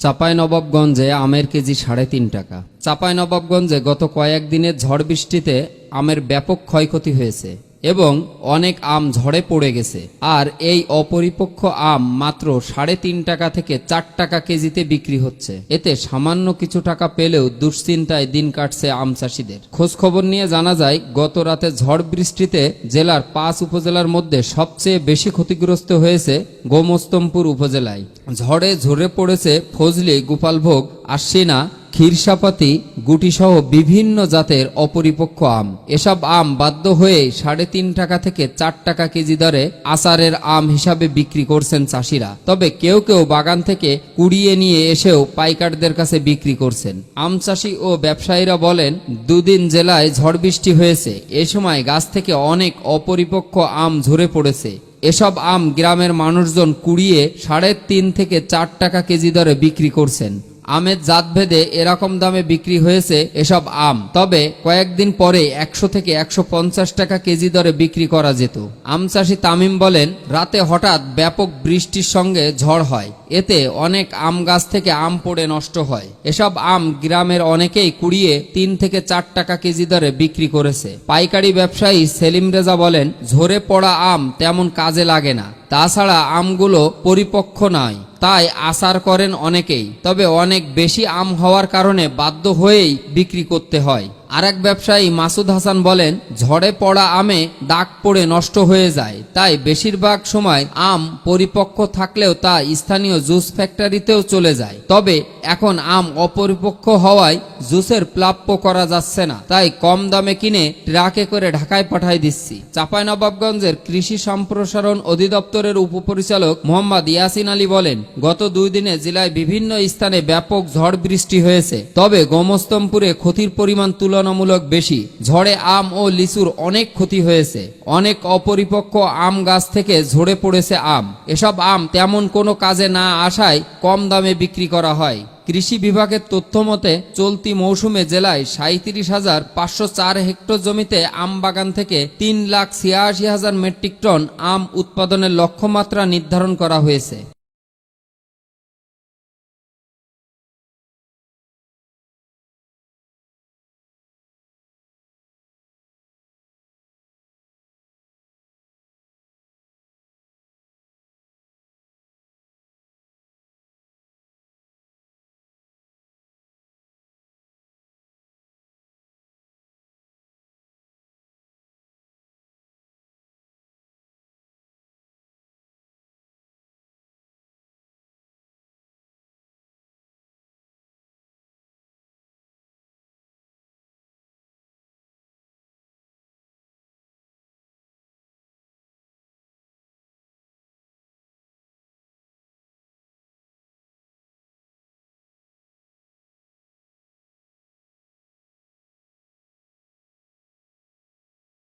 চাঁপাইনবাবগঞ্জে আমের কেজি সাড়ে তিন টাকা। চাঁপাইনবাবগঞ্জে গত কয়েকদিনের ঝড় বৃষ্টিতে আমের ব্যাপক ক্ষয়ক্ষতি হয়েছে। এবং অনেক আম ঝড়ে পড়ে গেছে। আর এই অপরিপক্ক আম মাত্র সাড়ে তিন টাকা থেকে চার টাকা কেজিতে বিক্রি হচ্ছে। এতে সামান্য কিছু টাকা পেলেও দুশ্চিন্তায় দিন কাটছে আম চাষিদের। খোঁজ খবর নিয়ে জানা যায়, গত রাতে ঝড় বৃষ্টিতে জেলার পাঁচ উপজেলার মধ্যে সবচেয়ে বেশি ক্ষতিগ্রস্ত হয়েছে গোমস্তমপুর উপজেলায়। ঝড়ে ঝরে পড়েছে ফজলি, গোপালভোগ, আশ্বিনা ক্ষীরসাপাতি, গুটিসহ বিভিন্ন জাতের অপরিপক্ক আম। এসব আম বাধ্য হয়ে সাড়ে তিন টাকা থেকে চার টাকা কেজি দরে আচারের আম হিসাবে বিক্রি করছেন চাষিরা। তবে কেউ কেউ বাগান থেকে কুড়িয়ে নিয়ে এসেও পাইকারদের কাছে বিক্রি করছেন। আম চাষি ও ব্যবসায়ীরা বলেন, দুদিন জেলায় ঝড় বৃষ্টি হয়েছে। এ সময় গাছ থেকে অনেক অপরিপক্ক আম ঝরে পড়েছে। এসব আম গ্রামের মানুষজন কুড়িয়ে সাড়ে তিন থেকে চার টাকা কেজি দরে বিক্রি করছেন। আমের জাতভেদে এরকম দামে বিক্রি হয়েছে এসব আম। তবে কয়েকদিন পরে একশো থেকে একশো পঞ্চাশ টাকা কেজি দরে বিক্রি করা যেত। আম চাষি তামিম বলেন, রাতে হঠাৎ ব্যাপক বৃষ্টির সঙ্গে ঝড় হয়। এতে অনেক আম গাছ থেকে আম পড়ে নষ্ট হয়। এসব আম গ্রামের অনেকেই কুড়িয়ে তিন থেকে চার টাকা কেজি দরে বিক্রি করেছে। পাইকারি ব্যবসায়ী সেলিম রেজা বলেন, ঝরে পড়া আম তেমন কাজে লাগে না। তাছাড়া আমগুলো পরিপক্ক নয়, তাই আসার করেন অনেকেই, তবে অনেক বেশি আম হওয়ার কারণে বাধ্য হয়েই বিক্রি করতে হয়। আরেক ব্যবসায়ী মাসুদ হাসান বলেন, ঝড়ে পড়া আমে দাগ পড়ে নষ্ট হয়ে যায়। তাই বেশিরভাগ সময় আম পরিপক্ক থাকলেও তা স্থানীয় জুস ফ্যাক্টরিতেও চলে যায়। তবে এখন আম অপরিপক্ক হওয়ায় জুসের প্লাপ্য করা যাচ্ছে না। তাই কম দামে কিনে ট্রাকে করে ঢাকায় পাঠাই দিচ্ছি। চাঁপাইনবাবগঞ্জের কৃষি সম্প্রসারণ অধিদপ্তরের উপপরিচালক মোহাম্মদ ইয়াসিন আলী বলেন, গত দুই দিনে জেলায় বিভিন্ন স্থানে ব্যাপক ঝড় বৃষ্টি হয়েছে। তবে গোমস্তমপুরে ক্ষতির পরিমাণ তুলনামূলক বেশি। ঝড়ে আম ও লিচুর অনেক ক্ষতি হয়েছে। অনেক অপরিপক্ক আম গাছ থেকে ঝরে পড়েছে আম। এসব আম তেমন কোনো কাজে না আসায় কম দামে বিক্রি করা হয়। কৃষি বিভাগের তথ্য মতে, চলতি মৌসুমে জেলায় সাঁত্রিশ হাজার পাঁচশো চার হেক্টর জমিতে আম বাগান থেকে তিন লাখ ছিয়াশি হাজার মেট্রিক টন আম উৎপাদনের লক্ষ্যমাত্রা নির্ধারণ করা হয়েছে।